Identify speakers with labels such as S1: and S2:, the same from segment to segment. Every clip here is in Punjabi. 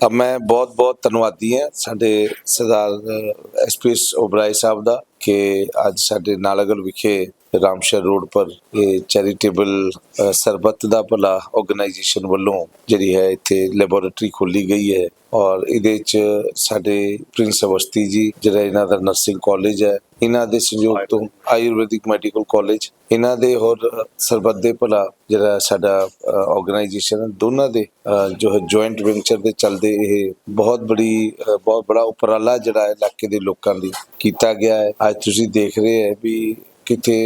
S1: ਅਬ ਮੈਂ ਬਹੁਤ ਬਹੁਤ ਧੰਨਵਾਦੀ ਹਾਂ ਸਾਡੇ ਸਰਦਾਰ ਐਸਪੀਐਸ ਓਬਰਾਏ ਸਾਹਿਬ ਦਾ ਕਿ ਅੱਜ ਸਾਡੇ ਨਾਲਗਲ ਵਿਖੇ ਰਾਮਸ਼ਰ ਰੋਡ ਪਰ ਇਹ ਚੈਰੀਟੇਬਲ ਸਰਬੱਤ ਦਾ ਭਲਾ ਆਰਗੇਨਾਈਜੇਸ਼ਨ ਵੱਲੋਂ ਜਿਹੜੀ ਹੈ ਇੱਥੇ ਲੈਬੋਰੇਟਰੀ ਖੋਲੀ ਗਈ ਹੈ ਔਰ ਇਹਦੇ ਚ ਸਾਡੇ ਪ੍ਰਿੰਸ ਅਵਸਥੀ ਜੀ ਜਿਹੜਾ ਇਹਨਾਂ ਦਾ ਨਰਸਿੰਗ ਕਾਲਜ ਹੈ ਇਹਨਾਂ ਦੇ ਸੰਯੋਗ ਤੋਂ ਆਯੁਰਵੈਦਿਕ ਮੈਡੀਕਲ ਕਾਲਜ ਇਹਨਾਂ ਦੇ ਹੋਰ ਸਰਬੱਤ ਦੇ ਭਲਾ ਜਿਹੜਾ ਸਾਡਾ ਆਰਗੇਨਾਈਜੇਸ਼ਨ ਦੋਨਾਂ ਦੇ ਅ, ਜੋ ਹੈ ਜੁਆਇੰਟ ਵੈਂਚਰ ਦੇ ਚੱਲਦੇ ਇਹ ਬਹੁਤ ਬੜੀ ਬਹੁਤ ਬੜਾ ਉਪਰਾਲਾ ਜਿਹੜਾ ਹੈ ਇਲਾਕੇ ਦੇ ਲੋਕਾਂ ਲਈ ਕੀਤਾ ਗਿਆ ਹੈ। ਅੱਜ ਤੁਸੀਂ ਦੇਖ ਰਹੇ ਹੈ ਵੀ ਕਿਤੇ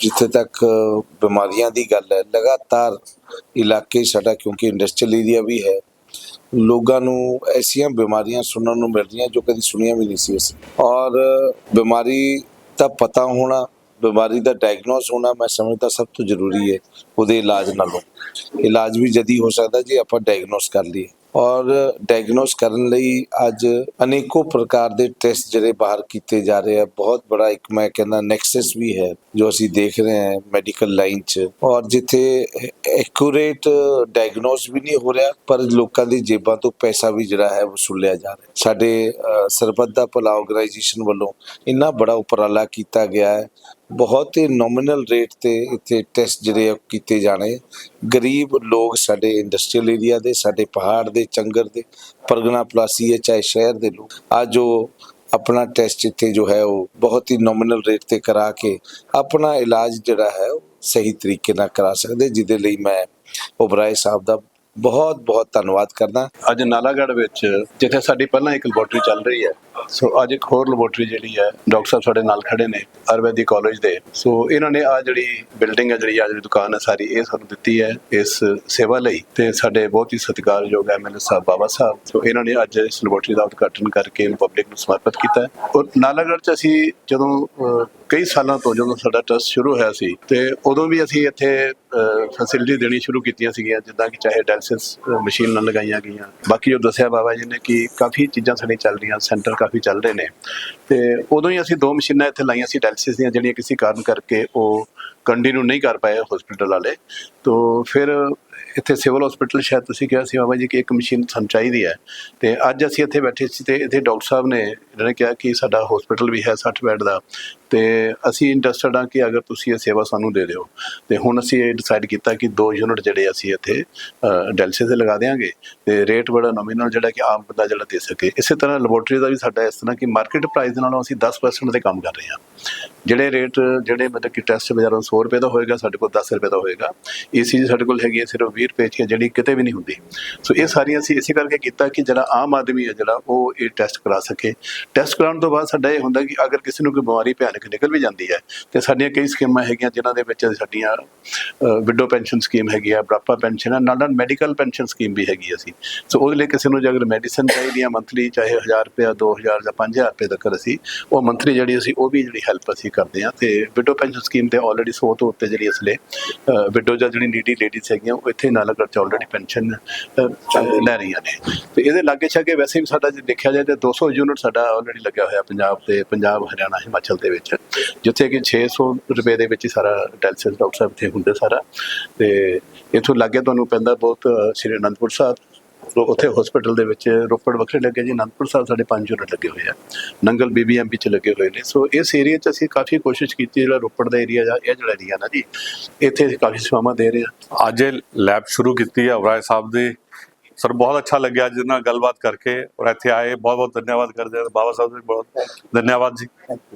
S1: ਜਿੱਥੇ ਤੱਕ ਬਿਮਾਰੀਆਂ ਦੀ ਗੱਲ ਹੈ, ਲਗਾਤਾਰ ਇਲਾਕੇ ਸਾਡਾ, ਕਿਉਂਕਿ ਇੰਡਸਟਰੀਅਲ ਏਰੀਆ ਵੀ ਹੈ, ਲੋਕਾਂ ਨੂੰ ਐਸੀਆਂ ਬਿਮਾਰੀਆਂ ਸੁਣਨ ਨੂੰ ਮਿਲ ਰਹੀਆਂ ਜੋ ਕਦੀ ਸੁਣੀਆਂ ਵੀ ਨਹੀਂ ਸੀ ਅਸੀਂ। ਔਰ ਬਿਮਾਰੀ ਦਾ ਪਤਾ ਹੋਣਾ, ਬਿਮਾਰੀ ਦਾ ਡਾਇਗਨੋਸ ਹੋਣਾ ਮੈਂ ਸਮਝਦਾ ਸਭ ਤੋਂ ਜ਼ਰੂਰੀ ਹੈ ਉਹਦੇ ਇਲਾਜ ਨਾਲੋਂ। ਇਲਾਜ ਵੀ ਜਦੀ ਹੋ ਸਕਦਾ ਜੇ ਆਪਾਂ ਡਾਇਗਨੋਸ ਕਰ ਲਈਏ। ਔਰ ਡਾਇਗਨੋਸ ਕਰਨ ਲਈ ਅੱਜ ਅਨੇਕੋ ਪ੍ਰਕਾਰ ਦੇ ਟੈਸਟ ਜਿਹੜੇ ਬਾਹਰ ਕੀਤੇ ਜਾ ਰਹੇ ਆ। ਬਹੁਤ ਬੜਾ ਇੱਕ ਮੈਂ ਕਹਿੰਦਾ ਨੈਕਸਸ ਵੀ ਹੈ ਜੋ ਅਸੀਂ ਦੇਖ ਰਹੇ ਹਾਂ ਮੈਡੀਕਲ ਲਾਈਨ 'ਚ। ਔਰ ਜਿੱਥੇ ਐਕੂਰੇਟ ਡਾਇਗਨੋਸ ਵੀ ਨਹੀਂ ਹੋ ਰਿਹਾ ਪਰ ਲੋਕਾਂ ਦੀ ਜੇਬਾਂ ਤੋਂ ਪੈਸਾ ਵੀ ਜਿਹੜਾ ਹੈ ਵਸੂਲਿਆ ਜਾ ਰਿਹਾ। ਸਾਡੇ ਅ, ਸਰਬੱਤ ਦਾ ਭਲਾ ਆਰਗੇਨਾਈਜੇਸ਼ਨ ਵੱਲੋਂ ਇੰਨਾ ਬੜਾ ਉਪਰਾਲਾ ਕੀਤਾ ਗਿਆ ਹੈ ਬਹੁਤ ਹੀ ਨੋਮੀਨਲ ਰੇਟ ਤੇ ਇੱਥੇ ਟੈਸਟ ਜਿਹੜੇ ਆ ਉਹ ਕੀਤੇ ਜਾਣੇ। ਗਰੀਬ ਲੋਕ ਸਾਡੇ ਇੰਡਸਟਰੀਅਲ ਏਰੀਆ ਦੇ, ਸਾਡੇ ਪਹਾੜ ਦੇ, ਚੰਗਰ ਦੇ, ਪਰਗਨਾ ਪਲਾਸੀ ਹੈ ਚਾਹੇ ਸ਼ਹਿਰ ਦੇ ਲੋਕ। ਆ ਜੋ ਆਪਣਾ ਟੈਸਟ ਇੱਥੇ ਜੋ ਹੈ ਉਹ ਬਹੁਤ ਹੀ ਨੋਮੀਨਲ ਰੇਟ ਤੇ ਕਰਾ ਕੇ ਆਪਣਾ ਇਲਾਜ ਜਿਹੜਾ ਹੈ ਉਹ ਸਹੀ ਤਰੀਕੇ ਨਾਲ ਕਰਾ ਸਕਦੇ, ਜਿਹਦੇ ਲਈ ਮੈਂ ਉਬਰਾਏ ਸਾਹਿਬ ਦਾ ਬਹੁਤ ਬਹੁਤ ਧੰਨਵਾਦ ਕਰਦਾ।
S2: ਅੱਜ ਨਾਲਾਗੜ੍ਹ ਵਿੱਚ, ਜਿੱਥੇ ਸਾਡੀ ਪਹਿਲਾਂ ਇੱਕ ਲੈਬੋਰਟਰੀ ਚੱਲ ਰਹੀ ਹੈ, ਸੋ ਅੱਜ ਇੱਕ ਹੋਰ ਲੈਬੋਰਟਰੀ ਜਿਹੜੀ ਹੈ, ਡਾਕਟਰ ਸਾਹਿਬ ਸਾਡੇ ਨਾਲ ਖੜੇ ਨੇ ਆਯੁਰਵੈਦਿਕ ਕਾਲਜ ਦੇ। ਸੋ ਇਹਨਾਂ ਨੇ ਆ ਜਿਹੜੀ ਬਿਲਡਿੰਗ ਹੈ, ਜਿਹੜੀ ਆ ਜਿਹੜੀ ਦੁਕਾਨ ਹੈ, ਸਾਰੀ ਇਹ ਸਾਨੂੰ ਦਿੱਤੀ ਹੈ, ਇਸ ਸੇਵਾ ਲਈ। ਤੇ ਸਾਡੇ ਬਹੁਤ ਹੀ ਸਤਿਕਾਰਯੋਗ ਐਮਐਲਏ ਸਾਹਿਬ ਬਾਬਾ ਸਾਹਿਬ, ਸੋ ਇਹਨਾਂ ਨੇ ਅੱਜ ਇਸ ਲੈਬੋਰਟਰੀ ਦਾ ਉਦਘਾਟਨ ਕਰਕੇ ਪਬਲਿਕ ਨੂੰ ਸਮਰਪਿਤ ਕੀਤਾ ਔਰ ਨਾਲਾਗੜ੍ਹ ਚ ਅਸੀਂ ਜਦੋਂ ਕਈ ਸਾਲਾਂ ਤੋਂ ਜਦੋਂ ਸਾਡਾ ਟਰਸਟ ਸ਼ੁਰੂ ਹੋਇਆ ਸੀ ਤੇ ਉਦੋਂ ਵੀ ਅਸੀਂ ਇੱਥੇ ਫੈਸਿਲਿਟੀ ਦੇਣੀ ਸ਼ੁਰੂ ਕੀਤੀਆਂ ਸੀਗੀਆਂ, ਜਿੱਦਾਂ ਕਿ ਚਾਹੇ ਡਾਇਲਿਸਿਸ ਮਸ਼ੀਨਾਂ ਲਗਾਈਆਂ ਗਈਆਂ। ਬਾਕੀ ਜੋ ਦੱਸਿਆ ਬਾਬਾ ਜੀ ਨੇ ਕਿ ਕਾਫੀ ਚੀਜ਼ਾਂ ਸਾਡੀਆਂ ਚੱਲ ਰਹੀਆਂ ਸੈਂਟਰ ਕਾਫੀ ਚੱਲ ਰਹੇ ਨੇ। ਤੇ ਉਦੋਂ ਹੀ ਅਸੀਂ ਦੋ ਮਸ਼ੀਨਾਂ ਇੱਥੇ ਲਾਈਆਂ ਸੀ ਡਾਇਲਿਸਿਸ ਦੀਆਂ, ਜਿਹੜੀਆਂ ਕਿਸੇ ਕਾਰਨ ਕਰਕੇ ਉਹ ਕੰਟੀਨਿਊ ਨਹੀਂ ਕਰ ਪਾਏ ਹਸਪੀਟਲ ਵਾਲੇ। ਤੋਂ ਫਿਰ ਇੱਥੇ ਸਿਵਲ ਹਸਪੀਟਲ ਸ਼ਾਇਦ ਤੁਸੀਂ ਕਿਹਾ ਸੀ ਬਾਬਾ ਜੀ ਕਿ ਇੱਕ ਮਸ਼ੀਨ ਸਾਨੂੰ ਚਾਹੀਦੀ ਹੈ। ਤੇ ਅੱਜ ਅਸੀਂ ਇੱਥੇ ਬੈਠੇ ਸੀ ਤੇ ਇੱਥੇ ਡਾਕਟਰ ਸਾਹਿਬ ਨੇ ਇਹਨਾਂ ਨੇ ਕਿਹਾ ਕਿ ਸਾਡਾ ਹਸਪੀਟਲ ਵੀ ਹੈ 60 ਬੈੱਡ ਦਾ ਤੇ ਅਸੀਂ ਇੰਟਰਸਟਡ ਹਾਂ ਕਿ ਅਗਰ ਤੁਸੀਂ ਇਹ ਸੇਵਾ ਸਾਨੂੰ ਦੇ ਦਿਓ। ਤੇ ਹੁਣ ਅਸੀਂ ਇਹ ਡਿਸਾਈਡ ਕੀਤਾ ਕਿ ਦੋ ਯੂਨਿਟ ਜਿਹੜੇ ਅਸੀਂ ਇੱਥੇ ਡੈਲਸਿਸ ਦੇ ਲਗਾ ਦੇਵਾਂਗੇ ਤੇ ਰੇਟ ਬੜਾ ਨੋਮੀਨਲ ਜਿਹੜਾ ਕਿ ਆਮ ਬੰਦਾ ਜਿਹੜਾ ਦੇ ਸਕੇ। ਇਸੇ ਤਰ੍ਹਾਂ ਲੈਬੋਰਟਰੀ ਦਾ ਵੀ ਸਾਡਾ ਇਸ ਤਰ੍ਹਾਂ ਕਿ ਮਾਰਕੀਟ ਪ੍ਰਾਈਸ ਦੇ ਨਾਲੋਂ ਅਸੀਂ 10% ਤੇ ਕੰਮ ਕਰ ਰਹੇ ਹਾਂ। ਜਿਹੜੇ ਰੇਟ ਜਿਹੜੇ ਮਤਲਬ ਕਿ ਟੈਸਟ ਬਾਜ਼ਾਰੋਂ 100 ਰੁਪਏ ਦਾ ਹੋਏਗਾ, ਸਾਡੇ ਕੋਲ 10 ਰੁਪਏ ਦਾ ਹੋਏਗਾ। ਏਸੀ ਸਾਡੇ ਕੋਲ ਹੈਗੀ ਹੈ ਸਿਰਫ 20 ਰੁਪਏ ਦੀ ਜਿਹੜੀ ਕਿਤੇ ਵੀ ਨਹੀਂ ਹੁੰਦੀ। ਸੋ ਇਹ ਸਾਰੀਆਂ ਅਸੀਂ ਇਸੇ ਕਰਕੇ ਕੀਤਾ ਕਿ ਜਿਹੜਾ ਆਮ ਆਦਮੀ ਹੈ ਜਿਹੜਾ ਉਹ ਇਹ ਟੈਸਟ ਕਰਾ ਸਕੇ। ਟੈਸਟ ਕਰਾਉਣ ਤੋਂ ਬਾਅਦ ਸਾਡਾ ਇਹ ਹੁੰਦਾ ਕਿ ਅਗਰ ਕਿਸੇ ਨੂੰ ਕੋਈ ਬਿਮਾਰੀ ਭਿਆਨਕ ਨਿਕਲ ਵੀ ਜਾਂਦੀ ਹੈ, ਤੇ ਸਾਡੀਆਂ ਕਈ ਸਕੀਮਾਂ ਹੈਗੀਆਂ ਜਿਨ੍ਹਾਂ ਦੇ ਵਿੱਚ ਸਾਡੀਆਂ ਵਿਡੋ ਪੈਨਸ਼ਨ ਸਕੀਮ ਹੈਗੀ ਆ ਬੁਢਾਪਾ ਪੈਨਸ਼ਨ ਹੈ ਨਾਲ ਨਾਲ ਮੈਡੀਕਲ ਪੈਨਸ਼ਨ ਸਕੀਮ ਵੀ ਹੈਗੀ ਅਸੀਂ। ਸੋ ਉਹਦੇ ਲਈ ਕਿਸੇ ਨੂੰ ਜੇ ਅਗਰ ਮੈਡੀਸਨ ਚਾਹੀਦੀ ਹੈ ਮੰਥਲੀ ਚਾਹੇ 1000 ਰੁਪਏ 2000 ਜਾਂ 5000 ਰੁਪਏ ਤੱਕ ਅਸੀਂ, ਉਹ ਮੰਥਲੀ ਜਿਹੜੀ ਅਸੀਂ, ਉਹ ਵੀ ਜਿਹੜੀ ਹੈਲਪ ਅਸੀਂ ਕਰਦੇ ਹਾਂ। ਤੇ ਵਿਡੋ ਪੈਨਸ਼ਨ ਸਕੀਮ ਤੇ ਆਲਰੇਡੀ 100 ਤੋਂ ਉੱਤੇ ਜਿਹੜੀ ਅਸਲੇ ਵਿਡੋ ਜਾਂ ਜਿਹੜੀ ਨੀਡੀ ਲੇਡੀਜ਼ ਹੈਗੀਆਂ, ਉਹ ਇੱਥੇ ਨਾਲਾਗੜ੍ਹ ਚ ਆਲਰੇਡੀ ਪੈਨਸ਼ਨ ਲੈ ਰਹੀਆਂ ਨੇ। ਤੇ ਇਹਦੇ ਲਾਗੇ ਛਾਗੇ ਵੈਸੇ ਵੀ ਸਾਡਾ ਜੇ ਦੇਖਿਆ ਜਾਏ ਤੇ 200 ਯੂਨਿਟ ਸਾਡਾ ਆਲਰੇਡੀ ਲੱਗਿਆ ਹੋਇਆ ਪੰਜਾਬ ਤੇ, ਪੰਜਾਬ, ਹਰਿਆਣਾ, ਹਿਮਾਚਲ ਦੇ ਵਿੱਚ, ਜਿੱਥੇ ਕਿ 600 ਰੁਪਏ ਦੇ ਵਿੱਚ ਹੀ ਸਾਰਾ ਡਾਇਲਿਸਿਸ ਡਾਕਟਰ ਸਾਹਿਬ ਇੱਥੇ ਹੁੰਦੇ ਸਾਰਾ। ਤੇ ਇਥੋਂ ਲਾਗੇ ਤੁਹਾਨੂੰ ਪੈਂਦਾ ਬਹੁਤ, ਸ੍ਰੀ ਅਨੰਦਪੁਰ ਸਾਹਿਬ ਉੱਥੇ ਹਸਪੀਟਲ ਦੇ ਵਿੱਚ ਰੋਪੜ ਵੱਖਰੇ ਲੱਗੇ ਜੀ, ਅਨੰਦਪੁਰ ਸਾਹਿਬ ਸਾਡੇ ਪੰਜ ਯੂਨਿਟ ਲੱਗੇ ਹੋਏ ਆ। ਨੰਗਲ ਬੀਬੀਐਮਪੀ ਚ ਲੱਗੇ ਹੋਏ ਨੇ। ਸੋ ਇਸ ਏਰੀਆ ਚ ਅਸੀਂ ਕਾਫੀ ਕੋਸ਼ਿਸ਼ ਕੀਤੀ, ਜਿਹੜਾ ਰੋਪੜ ਦਾ ਏਰੀਆ ਜਾਂ ਇਹ ਜਿਹੜਾ ਏਰੀਆ ਨਾ ਜੀ, ਇੱਥੇ ਅਸੀਂ ਕਾਫੀ ਸੇਵਾਵਾਂ ਦੇ ਰਹੇ ਹਾਂ।
S3: ਅੱਜ ਲੈਬ ਸ਼ੁਰੂ ਕੀਤੀ ਹੈ ਅਵਰਾਏ ਸਾਹਿਬ ਦੀ। ਸਰ, ਬਹੁਤ ਅੱਛਾ ਲੱਗਿਆ ਅੱਜ ਨਾਲ ਗੱਲਬਾਤ ਕਰਕੇ ਔਰ ਇੱਥੇ ਆਏ। ਬਹੁਤ ਬਹੁਤ ਧੰਨਵਾਦ ਕਰਦੇ ਹਾਂ ਬਾਬਾ ਸਾਹਿਬ ਜੀ, ਬਹੁਤ ਧੰਨਵਾਦ ਜੀ।